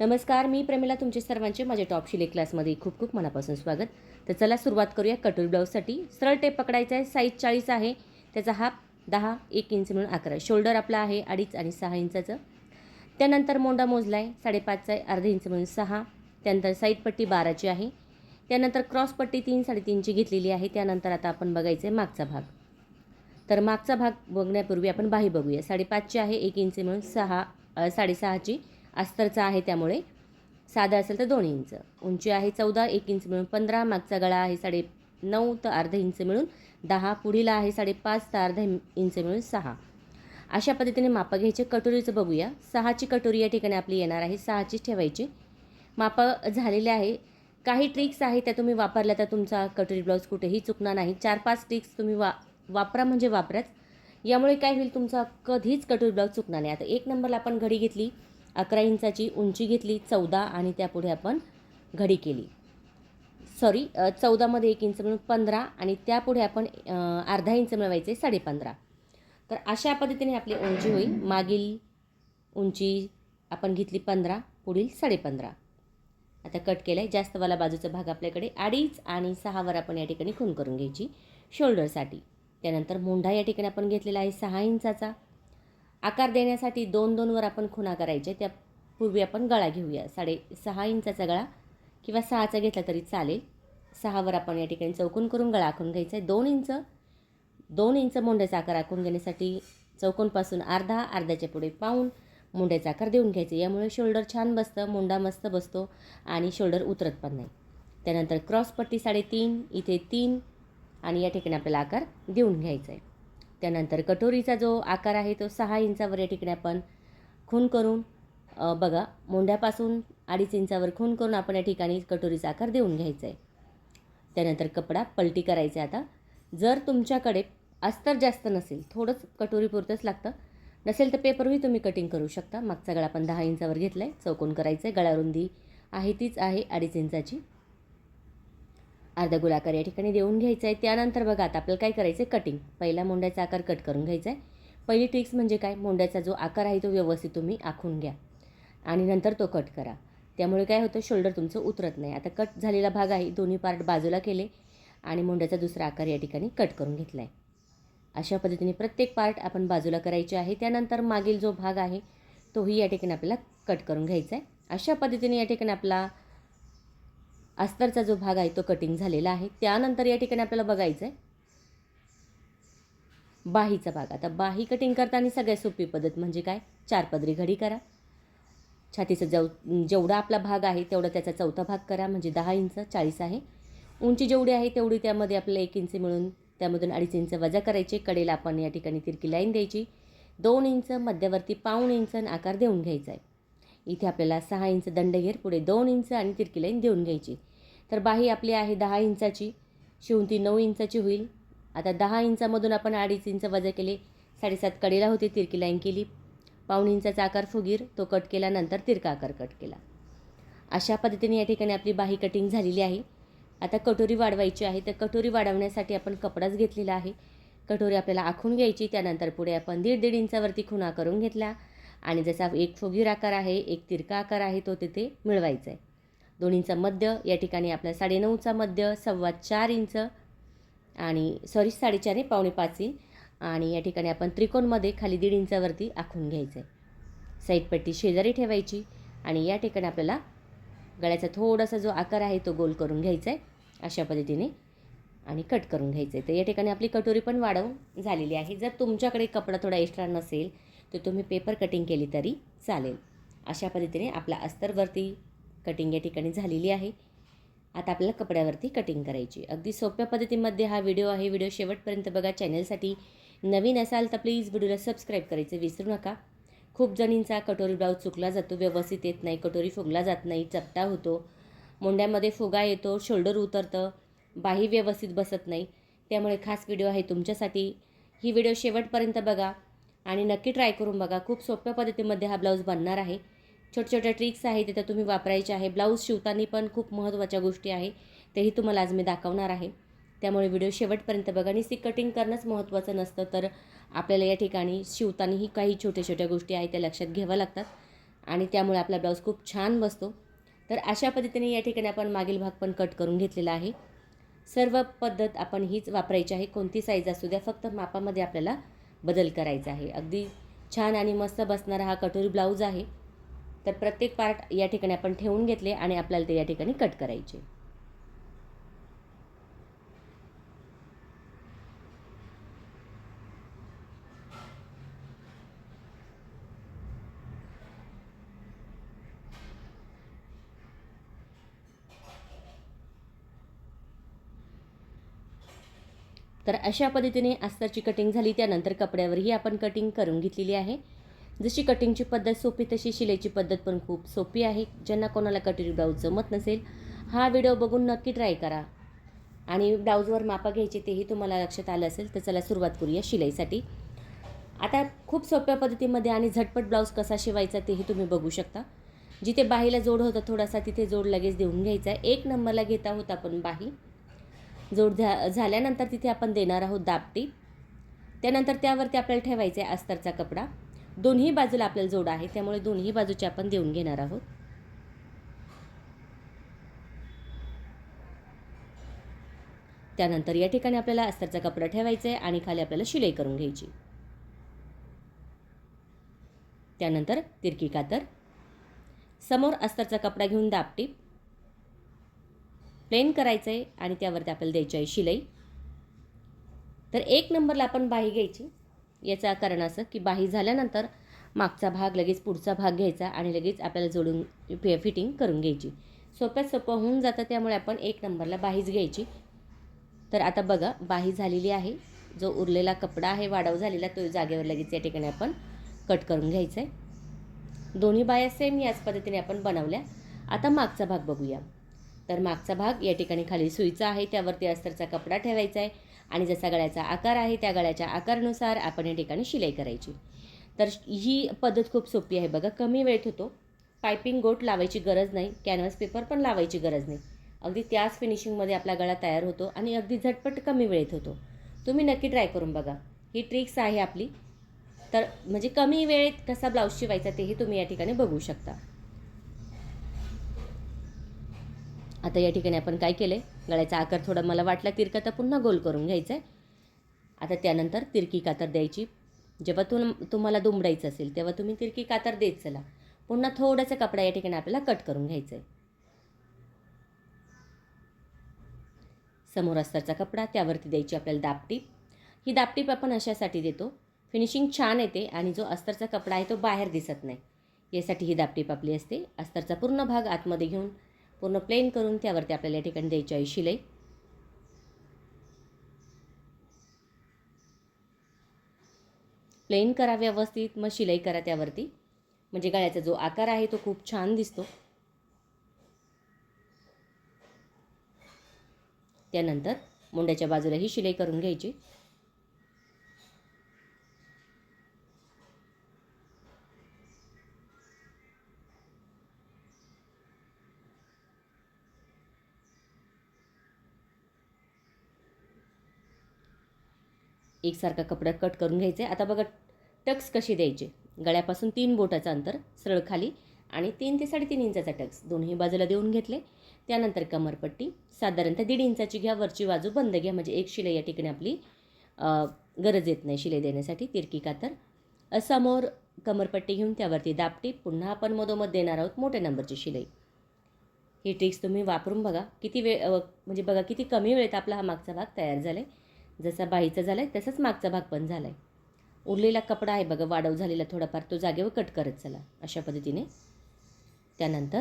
नमस्कार मी प्रमिला तुमचे सर्वांचे माझ्या टॉप शिले क्लासमध्ये खूप खूप मनापासून स्वागत. तर चला सुरुवात करूया कटोरी ब्लाऊजसाठी. सरळ टेप पकडायचा आहे साईज चाळीस आहे. त्याचा हाफ दहा एक इंच म्हणून अकरा. शोल्डर आपला आहे अडीच आणि सहा इंचाचं. त्यानंतर मोंडा मोजला आहे साडेपाचचा आहे अर्धा इंच म्हणून सहा. त्यानंतर साईड पट्टी बाराची आहे. त्यानंतर क्रॉस पट्टी तीन साडेतीनची घेतलेली आहे. त्यानंतर आता आपण बघायचं आहे मागचा भाग. तर मागचा भाग बघण्यापूर्वी आपण बाही बघूया. साडेपाचची आहे एक इंच म्हणून सहा साडेसहाची. अस्तरचा आहे त्यामुळे. साधा असेल तर दोन इंच. उंची आहे चौदा एक इंच मिळून पंधरा. मागचा गळा आहे साडे नऊ तर अर्धा इंच मिळून दहा. पुढीला आहे साडेपाच तर अर्धा इंच मिळून सहा. अशा पद्धतीने मापं घ्यायचे. कटोरीचं बघूया. सहाची कटोरी या ठिकाणी आपली येणार आहे. सहाची ठेवायची. मापं झालेले आहे. काही ट्रिक्स आहे त्या तुम्ही वापरल्या तर तुमचा कटोरी ब्लाऊज कुठेही चुकणार नाही. चार पाच ट्रिक्स तुम्ही वा वापरा म्हणजे वापराच. यामुळे काय होईल? तुमचा कधीच कटोरी ब्लाऊज चुकणार नाही. आता एक नंबरला आपण घडी घेतली. अकरा इंचाची उंची घेतली चौदा आणि त्यापुढे आपण घडी केली. सॉरी चौदामध्ये एक इंच मिळून पंधरा आणि त्यापुढे आपण अर्धा इंच मिळवायचे साडेपंधरा. तर अशा पद्धतीने आपली उंची होईल. मागील उंची आपण घेतली पंधरा पुढील साडेपंधरा. आता कट केलं आहे जास्तवाला बाजूचा भाग आपल्याकडे अडीच आणि सहावर आपण या ठिकाणी खून करून घ्यायची शोल्डरसाठी त्यानंतर मोंढा या ठिकाणी आपण घेतलेला आहे सहा इंचाचा. आकार देण्यासाठी दोन दोनवर आपण खुणा करायच्या त्यापूर्वी आपण गळा घेऊया. साडे सहा इंचाचा गळा किंवा सहाचा घेतला तरी चालेल. सहावर आपण या ठिकाणी चौकोन करून गळा आखून घ्यायचा आहे. दोन इंच दोन इंच मोंढ्याचा आकार आखून घेण्यासाठी चौकोनपासून अर्धा अर्ध्याच्या पुढे पाऊन मुंड्याचा आकार देऊन घ्यायचे यामुळे शोल्डर छान बसतं मुंडा मस्त बसतो आणि शोल्डर उतरत पण नाही. त्यानंतर क्रॉस पट्टी साडेतीन इथे तीन आणि या ठिकाणी आपल्याला आकार देऊन घ्यायचा आहे. त्यानंतर कटोरीचा जो आकार आहे तो सहा इंचावर या ठिकाणी आपण खून करून बघा मोंढ्यापासून अडीच इंचावर खून करून आपण या ठिकाणी कटोरीचा आकार देऊन घ्यायचा आहे त्यानंतर कपडा पलटी करायचा आहे आता. जर तुमच्याकडे अस्तर जास्त नसेल थोडंच कटोरीपुरतंच लागतं. नसेल तर पेपरही तुम्ही कटिंग करू शकता. मागचा गळा आपण दहा इंचावर घेतला आहे चौकोन करायचं आहे गळारुंदी आहे तीच आहे अडीच इंचाची. अर्धा गोलाकार या ठिकाणी देऊन घ्यायचं आहे त्यानंतर बघा आता आपल्याला काय करायचं आहे कटिंग पहिला मोंड्याचा आकार कट करून घ्यायचा आहे पहिली ट्रिक्स म्हणजे काय? मोंड्याचा जो आकार आहे तो व्यवस्थित तुम्ही आखून घ्या. आणि नंतर तो कट करा. त्यामुळे काय होतं? शोल्डर तुमचं उतरत नाही. आता कट झालेला भाग आहे दोन्ही पार्ट बाजूला केले आणि मोंड्याचा दुसरा आकार या ठिकाणी कट करून घेतला आहे अशा पद्धतीने प्रत्येक पार्ट आपण बाजूला करायचे आहे. त्यानंतर मागील जो भाग आहे तोही या ठिकाणी आपल्याला कट करून घ्यायचा आहे अशा पद्धतीने या ठिकाणी आपला अस्तरचा जो भाग आहे तो कटिंग झालेला आहे. त्यानंतर या ठिकाणी आपल्याला बघायचं आहे बाहीचा भाग. आता बाही कटिंग करताना सगळ्यात सोपी पद्धत म्हणजे काय? चार पदरी घडी करा. छातीचा जव जेवढा आपला भाग आहे तेवढा त्याचा चौथा भाग करा म्हणजे दहा इंच चाळीस आहे. उंची जेवढी आहे तेवढी त्यामध्ये आपल्याला एक इंच मिळून त्यामधून अडीच इंच वजा करायचे. कडेला आपण या ठिकाणी तिरकी लाईन द्यायची. दोन इंच मध्यवर्ती पाऊण इंच आकार देऊन घ्यायचा आहे इथे आपल्याला सहा इंच दंडघेर पुढे दोन इंच आणि तिरकी लाईन देऊन घ्यायची. तर बाही आपली आहे दहा इंचाची. शिवून नऊ इंचाची होईल. आता दहा इंचामधून आपण अडीच इंच वजा केले. साडेसात कडेला होती तिरकी लाईन केली. पाऊण इंचाचा आकार फुगीर तो कट केला नंतर तिरका आकार कट केला. अशा पद्धतीने या ठिकाणी आपली बाही कटिंग झालेली आहे. आता कटोरी वाढवायची आहे तर कटोरी वाढवण्यासाठी आपण कपडाच घेतलेला आहे. कटोरी आपल्याला आखून घ्यायची त्यानंतर पुढे आपण दीड दीड इंचावरती खुणा करून घेतला. आणि जसा एक फुगीर आकार आहे एक तिरका आकार आहे तो तिथे मिळवायचा आहे. दोन्हींचा मध्य या ठिकाणी आपला साडेनऊचा मध्य सव्वा चार इंच आणि सॉरी साडेचार पावणे पाच इंच. आणि या ठिकाणी आपण त्रिकोणमध्ये खाली दीड इंचावरती आखून घ्यायचं आहे साईड पट्टी शेजारी ठेवायची आणि या ठिकाणी आपल्याला गळ्याचा थोडासा जो आकार आहे तो गोल करून घ्यायचा आहे अशा पद्धतीने आणि कट करून घ्यायचं आहे तर या ठिकाणी आपली कटोरी पण वाढव झालेली आहे. जर तुमच्याकडे कपडा थोडा एक्स्ट्रा नसेल तर तुम्ही पेपर कटिंग केली तरी चालेल. अशा पद्धतीने आपला अस्तरवरती कटिंग या ठिकाणी झालेली आहे. आता आपल्याला कपड्यावरती कटिंग करायची अगदी सोप्या पद्धतीमध्ये हा व्हिडिओ आहे. व्हिडिओ शेवटपर्यंत बघा. चॅनलसाठी नवीन असाल तर प्लीज व्हिडिओला सबस्क्राईब करायचं विसरू नका. खूप जणींचा कटोरी ब्लाऊज चुकला जातो व्यवस्थित येत नाही कटोरी फुगला जात नाही चपटा होतो मोंड्यामध्ये फुगा येतो शोल्डर उतरतं बाही व्यवस्थित बसत नाही. त्यामुळे खास व्हिडिओ आहे तुमच्यासाठी. ही व्हिडिओ शेवटपर्यंत बघा आणि नक्की ट्राय करून बघा. खूप सोप्या पद्धतीमध्ये हा ब्लाऊज बनणार आहे. छोट्या छोट्या ट्रिक्स आहेत त्या तुम्ही वापरायच्या आहे. ब्लाऊज शिवताना पण खूप महत्त्वाच्या गोष्टी आहे. तेही तुम्हाला आज मी दाखवणार आहे. त्यामुळे व्हिडिओ शेवटपर्यंत बघा. आणि सी कटिंग करणंच महत्त्वाचं नसतं तर आपल्याला या ठिकाणी शिवतानाही काही छोट्या छोट्या गोष्टी आहेत त्या लक्षात घ्याव्या लागतात. आणि त्यामुळे आपला ब्लाऊज खूप छान बसतो. तर अशा पद्धतीने या ठिकाणी आपण मागील भाग पण कट करून घेतलेला आहे. सर्व पद्धत आपण हीच वापरायची आहे. कोणती साईज असू द्या फक्त मापामध्ये आपल्याला बदल करायचा आहे. अगदी छान आणि मस्त बसणारा हा कटोरी ब्लाऊज आहे. तर प्रत्येक पार्ट या ठिकाणी आपण ठेवून घेतले आणि आपल्याला ते या ठिकाणी कट करायचे. तर अशा पद्धतीने अस्तरची कटिंग झाली. त्यानंतर कपड्यावरही आपण कटिंग करून घेतलेली आहे. जशी कटिंगची पद्धत सोपी तशी शिलाईची पद्धत पण खूप सोपी आहे. ज्यांना कोणाला कटिंग ब्लाऊज जमत नसेल हा व्हिडिओ बघून नक्की ट्राय करा. आणि ब्लाऊजवर मापा घ्यायचे तेही तुम्हाला लक्षात आलं असेल तर चला सुरुवात करूया शिलाईसाठी. आता खूप सोप्या पद्धतीमध्ये आणि झटपट ब्लाऊज कसा शिवायचा तेही तुम्ही बघू शकता. जिथे बाहीला जोड होता थोडासा तिथे जोड लगेच देऊन घ्यायचा. आहे एक नंबरला घेता होता आपण बाही. जोड झा झाल्यानंतर तिथे आपण देणार आहोत दापटी त्यानंतर त्यावरती आपल्याला ठेवायचा आहे अस्तरचा कपडा. दोन्ही बाजूला आपल्याला जोड आहे त्यामुळे दोन्ही बाजूचे आपण देऊन घेणार आहोत. त्यानंतर या ठिकाणी आपल्याला अस्तरचा कपडा ठेवायचा आहे आणि खाली आपल्याला शिलाई करून घ्यायची. त्यानंतर तिरकी कातर. समोर अस्तरचा कपडा घेऊन दापटीप प्लेन करायचं आहे आणि त्यावरती आपल्याला द्यायची आहे शिलाई. तर एक नंबरला आपण बाही घ्यायची. याचं कारण असं की बाही झाल्यानंतर मागचा भाग लगेच पुढचा भाग घ्यायचा आणि लगेच आपल्याला जोडून फि फिटिंग करून घ्यायची. सोप्यात सोपं होऊन जातं त्यामुळे आपण एक नंबरला बाहीच घ्यायची. तर आता बघा बाही झालेली आहे. जो उरलेला कपडा आहे वाढव झालेला तो जागेवर लगेच या ठिकाणी आपण कट करून घ्यायचा आहे. दोन्ही बाया सेम याच पद्धतीने आपण बनवल्या. आता मागचा भाग बघूया. तर मागचा भाग या ठिकाणी खाली सुईचा आहे त्यावरती अस्तरचा कपडा ठेवायचा आहे. आणि जसा गळ्याचा आकार आहे त्या गळ्याच्या आकारानुसार आपण या ठिकाणी शिलाई करायची. तर ही पद्धत खूप सोपी आहे बघा कमी वेळेत होतो. पायपिंग गोट लावायची गरज नाही कॅनव्हास पेपर पण लावायची गरज नाही. अगदी त्याच फिनिशिंगमध्ये आपला गळा तयार होतो आणि अगदी झटपट कमी वेळेत होतो. तुम्ही नक्की ट्राय करून बघा. ही ट्रिक्स आहे आपली. तर म्हणजे कमी वेळेत कसा ब्लाऊज शिवायचा तेही तुम्ही या ठिकाणी बघू शकता. आता या ठिकाणी आपण काय केलं आहे गळ्याचा आकार थोडा मला वाटला तिरका तर पुन्हा गोल करून घ्यायचा आहे आता त्यानंतर तिरकी कातर द्यायची. जेव्हा तुम तुम्हाला दुमडायचं असेल तेव्हा तुम्ही तिरकी कातर देत चला. पुन्हा थोडासा कपडा या ठिकाणी आपल्याला कट करून घ्यायचा आहे समोर अस्तरचा कपडा त्यावरती द्यायची आपल्याला दापटीप ही दापटीप आपण अशासाठी देतो. फिनिशिंग छान येते आणि जो अस्तरचा कपडा आहे तो बाहेर दिसत नाही. यासाठी ही दापटीप आपली असते. अस्तरचा पूर्ण भाग आतमध्ये घेऊन पूर्ण प्लेन करून त्यावरती आपल्याला या ठिकाणी द्यायची आहे शिलाई. प्लेन करा व्यवस्थित मग शिलाई करा त्यावरती. म्हणजे गळ्याचा जो आकार आहे तो खूप छान दिसतो. त्यानंतर मुंड्याच्या बाजूला ही शिलाई करून घ्यायची. एकसारखा कपडा कट करून घ्यायचे. आता बघा टक्स कसे द्यायचे? गळ्यापासून तीन बोटाचं अंतर सरळ खाली आणि तीन ते साडेतीन इंचाचा टक्स. दोन्ही बाजूला देऊन घेतले. त्यानंतर कमरपट्टी साधारणतः दीड इंचाची घ्या वरची बाजू बंद घ्या म्हणजे एक शिलाई या ठिकाणी आपली गरज येत नाही शिलाई देण्यासाठी तिरकी कातर. समोर कमरपट्टी घेऊन त्यावरती दापटी पुन्हा आपण मधोमध देणार आहोत मोठ्या नंबरची शिलाई. ही ट्रिक्स तुम्ही वापरून बघा. किती वेळ म्हणजे बघा किती कमी वेळेत आपला हा मागचा भाग तयार झाला आहे जसा बाईचा झाला आहे तसाच मागचा भाग पण झाला आहे उरलेला कपडा आहे बघा वाढव झालेला थोडाफार तो जागेवर कट करत चला अशा पद्धतीने. त्यानंतर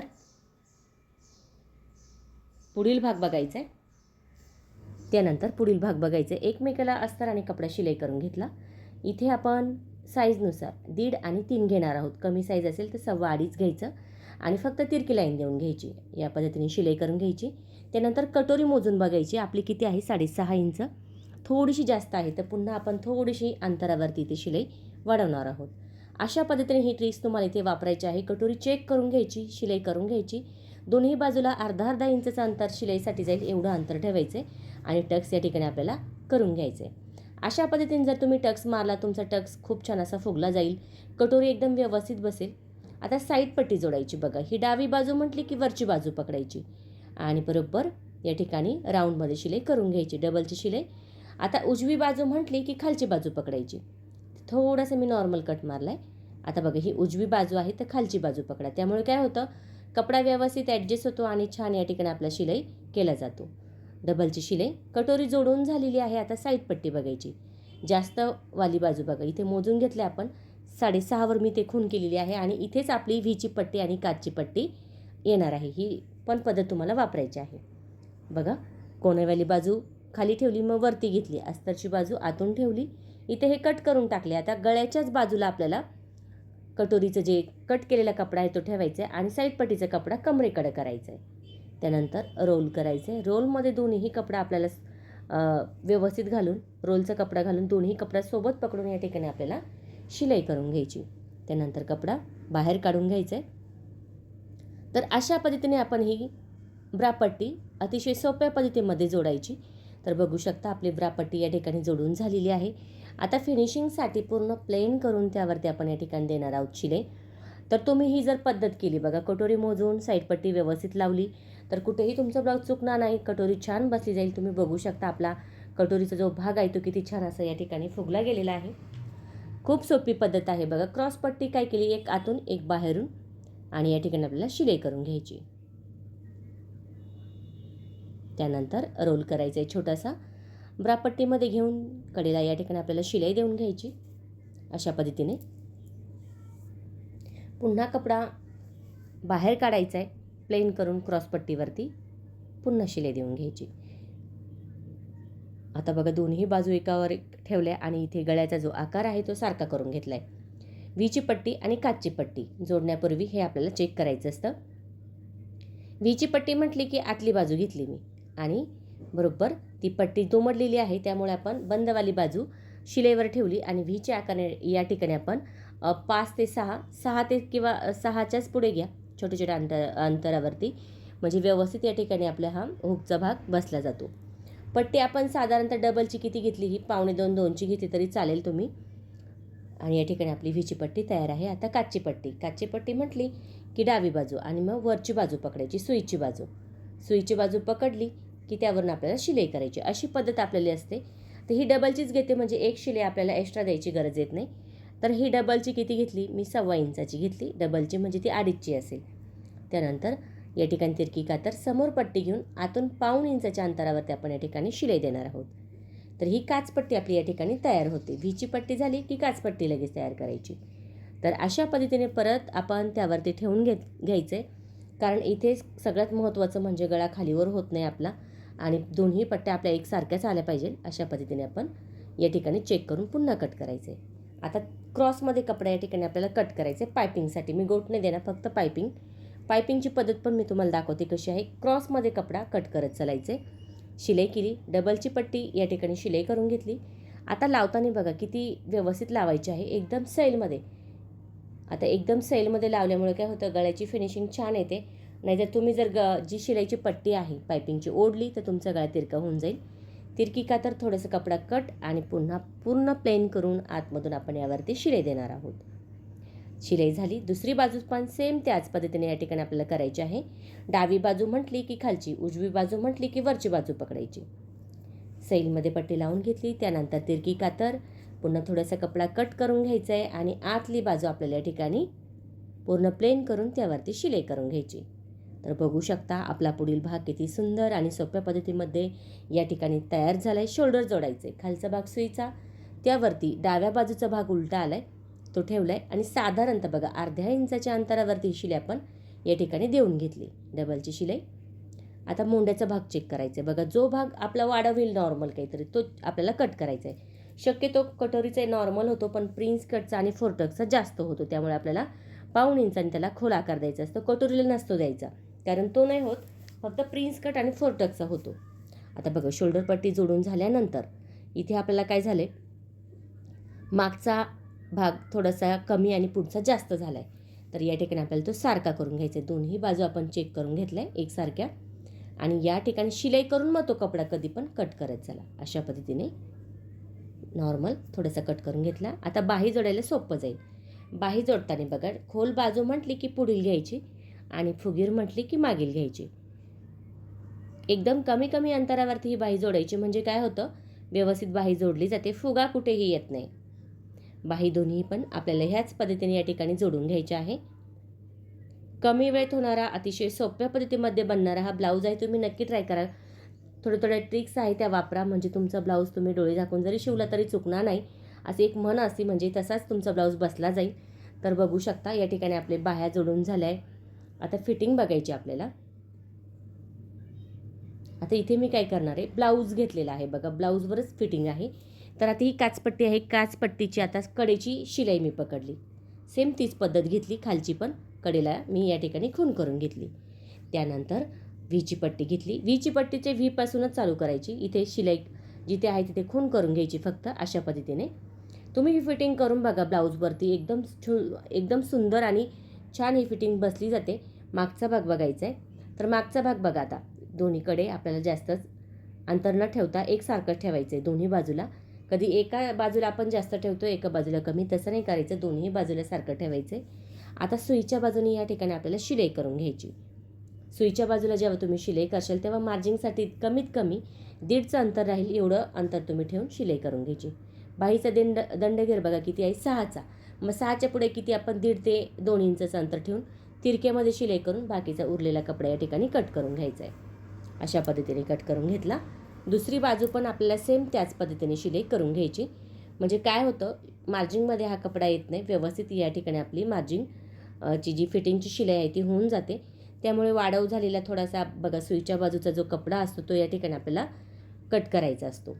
पुढील भाग बघायचा आहे त्यानंतर पुढील भाग बघायचा आहे एकमेकाला अस्तर आणि कपडा शिलाई करून घेतला. इथे आपण साईजनुसार दीड आणि तीन घेणार आहोत. कमी साईज असेल तर सव्वा अडीच घ्यायचं आणि फक्त तिरकी लाईन देऊन घ्यायची. या पद्धतीने शिलाई करून घ्यायची. त्यानंतर कटोरी मोजून बघायची. आपली किती आहे? साडेसहा इंच. थोडीशी जास्त आहे तर पुन्हा आपण थोडीशी अंतरावरती ती शिलाई वाढवणार आहोत. अशा पद्धतीने ही ट्रिक्स तुम्हाला इथे वापरायची आहे. कटोरी चेक करून घ्यायची शिलाई करून घ्यायची. दोन्ही बाजूला अर्धा अर्धा इंचचं अंतर शिलाईसाठी जाईल एवढं अंतर ठेवायचं आहे आणि टक्स या ठिकाणी आपल्याला करून घ्यायचं. अशा पद्धतीने जर तुम्ही टक्स मारला तुमचा टक्स खूप छान असा फुगला जाईल. कटोरी एकदम व्यवस्थित बसेल. आता साईड पट्टी जोडायची बघा. ही डावी बाजू म्हटली की वरची बाजू पकडायची. आणि बरोबर या ठिकाणी राऊंडमध्ये शिलाई करून घ्यायची. डबलची शिलाई. आता उजवी बाजू म्हटली की खालची बाजू पकडायची. थोडंसं मी नॉर्मल कट मारला आहे आता बघा ही उजवी बाजू आहे तर खालची बाजू पकडा. त्यामुळे काय होतं कपडा व्यवस्थित ॲडजस्ट होतो आणि छान या ठिकाणी आपला शिलाई केला जातो. डबलची शिलाई. कटोरी जोडून झालेली आहे आता साईड पट्टी बघायची. जास्त वाली बाजू बघा इथे मोजून घेतले आपण. साडेसहावर मी ते खून केलेली आहे आणि इथेच आपली व्हीची पट्टी आणि काचची पट्टी येणार आहे. ही पण पद्धत तुम्हाला वापरायची आहे. बघा कोणेवाली बाजू खाली ठेवली मग वरती घेतली. अस्तरची बाजू आतून ठेवली. इथे हे कट करून टाकले. आता गळ्याच्याच बाजूला आपल्याला कटोरीचं जे कट केलेला कपडा आहे तो ठेवायचा आहे आणि साईडपट्टीचा कपडा कमरेकडे करायचा आहे. त्यानंतर रोल करायचं आहे. रोलमध्ये दोन्हीही कपडा आपल्याला व्यवस्थित घालून रोलचा कपडा घालून दोन्ही कपडा सोबत पकडून या ठिकाणी आपल्याला शिलाई करून घ्यायची. त्यानंतर कपडा बाहेर काढून घ्यायचा आहे. तर अशा पद्धतीने आपण ही ब्रापट्टी अतिशय सोप्या पद्धतीमध्ये जोडायची. तर बघू शकता आपली ब्रापट्टी या ठिकाणी जोडून झालेली आहे. आता फिनिशिंगसाठी पूर्ण प्लेन करून त्यावरती आपण या ठिकाणी देणार आहोत शिले तर तुम्ही ही जर पद्धत केली बघा कटोरी मोजून साईडपट्टी व्यवस्थित लावली तर कुठेही तुमचा ब्लाऊज चुकणार नाही कटोरी छान बसली जाईल. तुम्ही बघू शकता आपला कटोरीचा जो भाग आहे तो किती छान असा या ठिकाणी फुगला गेलेला आहे. खूप सोपी पद्धत आहे बघा क्रॉसपट्टी काय केली? एक आतून एक बाहेरून आणि या ठिकाणी आपल्याला शिलाई करून घ्यायची. त्यानंतर रोल करायचा आहे छोटासा. ब्रापट्टीमध्ये घेऊन कडेला या ठिकाणी आपल्याला शिलाई देऊन घ्यायची. अशा पद्धतीने. पुन्हा कपडा बाहेर काढायचा आहे. प्लेन करून क्रॉसपट्टीवरती पुन्हा शिलाई देऊन घ्यायची. आता बघा दोन्ही बाजू एकावर एक ठेवल्या आणि इथे गळ्याचा जो आकार आहे तो सारखा करून घेतला आहे व्हीची पट्टी आणि काचची पट्टी जोडण्यापूर्वी हे आपल्याला चेक करायचं असतं. व्हीची पट्टी म्हटली की आतली बाजू घेतली मी. आणि बरोबर ती पट्टी दुमडलेली आहे त्यामुळे आपण बंदवाली बाजू शिलेवर ठेवली आणि व्हीच्या आकाराने या ठिकाणी आपण पाच ते सहा सहा ते किंवा सहाच्याच पुढे घ्या छोट्या छोट्या अंतर अंतरावरती. म्हणजे व्यवस्थित या ठिकाणी आपला हा हुकचा भाग बसला जातो. पट्टी आपण साधारणतः डबलची किती घेतली ही पावणे दोन दोनची घेतली तरी चालेल तुम्ही. आणि या ठिकाणी आपली व्हीची पट्टी तयार आहे. आता काचची पट्टी. काचची पट्टी म्हटली की डावी बाजू आणि मग वरची बाजू पकडायची सुईची बाजू. सुईची बाजू पकडली की त्यावरून आपल्याला शिलाई करायची. अशी पद्धत आपल्याला असते. तर ही डबलचीच घेते म्हणजे एक शिलाई आपल्याला एक्स्ट्रा द्यायची गरज येत नाही. तर ही डबलची किती घेतली? मी सव्वा इंचाची घेतली. डबलची म्हणजे ती अडीचची असेल. त्यानंतर या ठिकाणी तिरकी कातर समोर पट्टी घेऊन आतून पाऊण इंचाच्या अंतरावरती आपण या ठिकाणी शिलाई देणार आहोत. तर ही काचपट्टी आपली या ठिकाणी तयार होते. व्हीची पट्टी झाली की काचपट्टी लगेच तयार करायची. तर अशा पद्धतीने परत आपण त्यावरती ठेवून घेत आहे कारण इथे सगळ्यात महत्त्वाचं म्हणजे गळा खालीवर होत नाही आपला. आणि दोन्ही पट्ट्या आपल्या एकसारख्याच आल्या पाहिजे अशा पद्धतीने आपण या ठिकाणी चेक करून पुन्हा कट करायचे. आता क्रॉसमध्ये कपडा या ठिकाणी आपल्याला कट करायचे. पायपिंगसाठी मी गोट नाही देणार फक्त पायपिंग पायपिंगची पद्धत पण मी तुम्हाला दाखवते कशी आहे. क्रॉसमध्ये कपडा कट करत चालायचे. शिलाई केली डबलची पट्टी या ठिकाणी शिलाई करून घेतली. आता लावताना बघा किती व्यवस्थित लावायची आहे. एकदम सैलमध्ये आता एकदम सैलमध्ये लावल्यामुळे काय होतं? गळ्याची फिनिशिंग छान येते. नाहीतर तुम्ही जर ग जी शिलाईची पट्टी आहे पायपिंगची ओढली तर तुमचा गळा तिरका होऊन जाईल. तिरकी का तर थोडंसं कपडा कट आणि पुन्हा पूर्ण प्लेन करून आतमधून आपण यावरती शिलाई देणार आहोत. शिलाई झाली. दुसरी बाजू पण सेम त्याच पद्धतीने या ठिकाणी आपल्याला करायची आहे. डावी बाजू म्हटली की खालची उजवी बाजू म्हटली की वरची बाजू पकडायची. सैलमध्ये पट्टी लावून घेतली. त्यानंतर तिरकी कातर पुन्हा थोडासा कपडा कट करून घ्यायचा आहे आणि आतली बाजू आपल्याला या ठिकाणी पूर्ण प्लेन करून त्यावरती शिलाई करून घ्यायची. तर बघू शकता आपला पुढील भाग किती सुंदर आणि सोप्या पद्धतीमध्ये या ठिकाणी तयार झाला आहे शोल्डर जोडायचे खालचा भाग सुईचा त्यावरती डाव्या बाजूचा भाग उलटा आला आहे तो ठेवला आहे आणि साधारणतः बघा अर्ध्या इंचाच्या अंतरावरती शिलाई आपण या ठिकाणी देऊन घेतली. डबलची शिलाई. आता मोंड्याचा भाग चेक करायचा आहे बघा जो भाग आपला वाढ होईल नॉर्मल काहीतरी तो आपल्याला कट करायचा आहे शक्यतो कटोरीचा नॉर्मल होतो पण प्रिन्स कटचा आणि फोरटकचा जास्त होतो. त्यामुळे आपल्याला पाऊण इंचाने त्याला खोल आकार द्यायचा असतो. कटोरीला नसतो द्यायचा. कारण तो नाही होत. फक्त प्रिन्स कट आणि फोरटकचा होतो. आता बघा शोल्डर पट्टी जोडून झाल्यानंतर इथे आपल्याला काय झाले मागचा भाग थोडासा कमी आणि पुढचा जास्त झाला आहे तर या ठिकाणी आपल्याला तो सारखा करून घ्यायचा आहे. दोन्ही बाजू आपण चेक करून घेतल्या आहे एकसारख्या. आणि या ठिकाणी शिलाई करून मग तो कपडा कधी पण कट करत झाला अशा पद्धतीने नॉर्मल थोडासा कट करून घेतला. आता बाही जोडायला सोपं जाईल. बाही जोडताना बघा खोल बाजू म्हटली की पुढील घ्यायची. आणि फुगीर म्हटली की मागील घ्यायची. एकदम कमी कमी अंतरावरती ही बाही जोडायची म्हणजे काय होतं? व्यवस्थित बाही जोडली जाते फुगा कुठेही येत नाही. बाही दोन्ही पण आपल्याला ह्याच पद्धतीने या ठिकाणी जोडून घ्यायचे आहे. कमी वेळेत होणारा अतिशय सोप्या पद्धतीमध्ये बनणारा हा ब्लाऊज आहे तुम्ही नक्की ट्राय करा. थोड्या थोड्या ट्रिक्स आहे त्या वापरा म्हणजे तुमचा ब्लाऊज तुम्ही डोळे झाकून जरी शिवला तरी चुकणार नाही. असे एक म्हण असते म्हणजे तसाच तुमचा ब्लाऊज बसला जाईल. तर बघू शकता या ठिकाणी आपले बाह्या जोडून झाल्या आहे आता फिटिंग बघायची आपल्याला. आता इथे मी काय करणार आहे? ब्लाऊज घेतलेला आहे बघा. ब्लाऊजवरच फिटिंग आहे. तर आता ही काचपट्टी आहे. काचपट्टीची आता कडेची शिलाई मी पकडली. सेम तीच पद्धत घेतली. खालची पण कडेला मी या ठिकाणी खून करून घेतली. त्यानंतर व्हीची पट्टी घेतली. व्हीची पट्टीचे व्हीपासूनच चालू करायची. इथे शिलाई जिथे आहे तिथे खून करून घ्यायची फक्त अशा पद्धतीने. तुम्ही ही फिटिंग करून बघा. ब्लाऊजवरती एकदम छो एकदम सुंदर आणि छान ही फिटिंग बसली जाते. मागचा भाग बघायचा आहे तर मागचा भाग बघा आता. दोन्हीकडे आपल्याला जास्तच अंतर न ठेवता एकसारखं ठेवायचं आहे दोन्ही बाजूला. कधी एका बाजूला आपण जास्त ठेवतो एका बाजूला कमी. तसं नाही करायचं. दोन्ही बाजूला सारखं ठेवायचं आहे आता सुईच्या बाजूने या ठिकाणी आपल्याला शिलाई करून घ्यायची. सुईच्या बाजूला जेव्हा तुम्ही शिलाई करशाल तेव्हा मार्जिंगसाठी कमीत कमी दीडचं अंतर राहील. एवढं अंतर तुम्ही ठेवून शिलाई करून घ्यायची. बाईचा दंड दंडघेर बघा किती आहे. सहाचा. मग सहाच्या पुढे किती आपण दीड ते दोन इंचचं अंतर ठेवून तिरक्यामध्ये शिलाई करून बाकीचा उरलेला कपडा या ठिकाणी कट करून घ्यायचा आहे अशा पद्धतीने कट करून घेतला. दुसरी बाजू पण आपल्याला सेम त्याच पद्धतीने शिलाई करून घ्यायची. म्हणजे काय होतं मार्जिंगमध्ये हा कपडा येत नाही व्यवस्थित या ठिकाणी आपली मार्जिंग ची जी फिटिंगची शिलाई आहे ती होऊन जाते. त्यामुळे वाढव झालेला थोडासा बघा सुईच्या बाजूचा जो कपडा असतो तो या ठिकाणी आपल्याला कट करायचा असतो.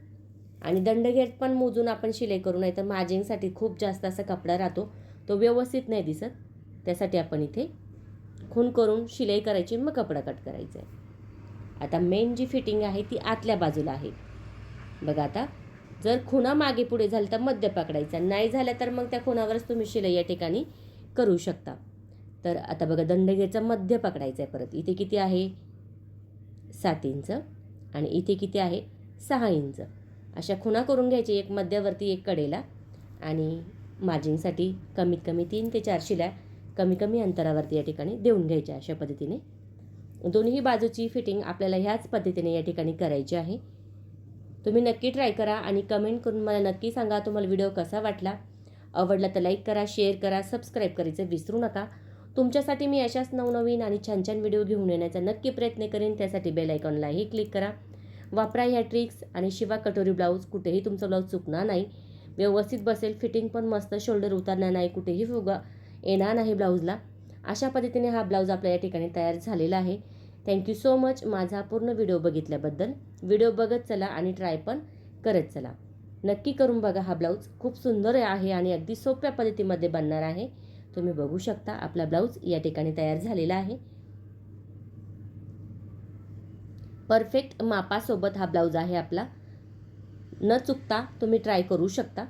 आणि दंडघेर पण मोजून आपण शिलाई करू नाही तर माजिंगसाठी खूप जास्त असा कपडा राहतो तो व्यवस्थित नाही दिसत. त्यासाठी आपण इथे खून करून शिलाई करायची मग कपडा कट करायचा आहे. आता मेन जी फिटिंग आहे ती आतल्या बाजूला आहे. बघा आता जर खुणा मागे पुढे झालं तर मध्य पकडायचा नाही झालं तर मग त्या खुणावरच तुम्ही शिलाई या ठिकाणी करू शकता. तर आता बघा दंडघेचा मध्य पकडायचा आहे परत. इथे किती आहे? सात इंच. आणि इथे किती आहे? सहा इंच. अशा खुणा करून घ्यायची एक मध्यावरती एक कडेला आणि मार्जिंगसाठी कमीत कमी तीन ते चार शिल्या कमी कमी अंतरावरती या ठिकाणी देऊन घ्यायच्या अशा पद्धतीने. दोन्ही बाजूची फिटिंग आपल्याला ह्याच पद्धतीने या ठिकाणी करायची आहे. तुम्ही नक्की ट्राय करा आणि कमेंट करून मला नक्की सांगा तुम्हाला व्हिडिओ कसा वाटला. आवडला तर लाईक करा शेअर करा सबस्क्राईब करायचं विसरू नका. तुमच्यासाठी मी अशाच नवनवीन आणि छान छान व्हिडिओ घेऊन येण्याचा नक्की प्रयत्न करेन. त्यासाठी बेल आयकॉनलाही क्लिक करा. वापरा ह्या ट्रिक्स आणि शिवा कटोरी ब्लाऊज कुठेही तुमचा ब्लाऊज चुकणार नाही. व्यवस्थित बसेल फिटिंग पण मस्त शोल्डर उतरणार नाही. कुठेही फुगा येणार नाही ब्लाऊजला अशा पद्धतीने हा ब्लाऊज आपल्या या ठिकाणी तयार झालेला आहे. थँक्यू सो मच माझा पूर्ण व्हिडिओ बघितल्याबद्दल. व्हिडिओ बघत चला आणि ट्राय पण करत चला. नक्की करून बघा हा ब्लाऊज खूप सुंदर आहे आणि अगदी सोप्या पद्धतीमध्ये बनणार आहे. तुम्ही बघू शकता आपला ब्लाऊज या ठिकाणी तयार झालेला आहे. परफेक्ट मापासोबत हा ब्लाऊज आहे आपला. न चुकता तुम्ही ट्राय करू शकता.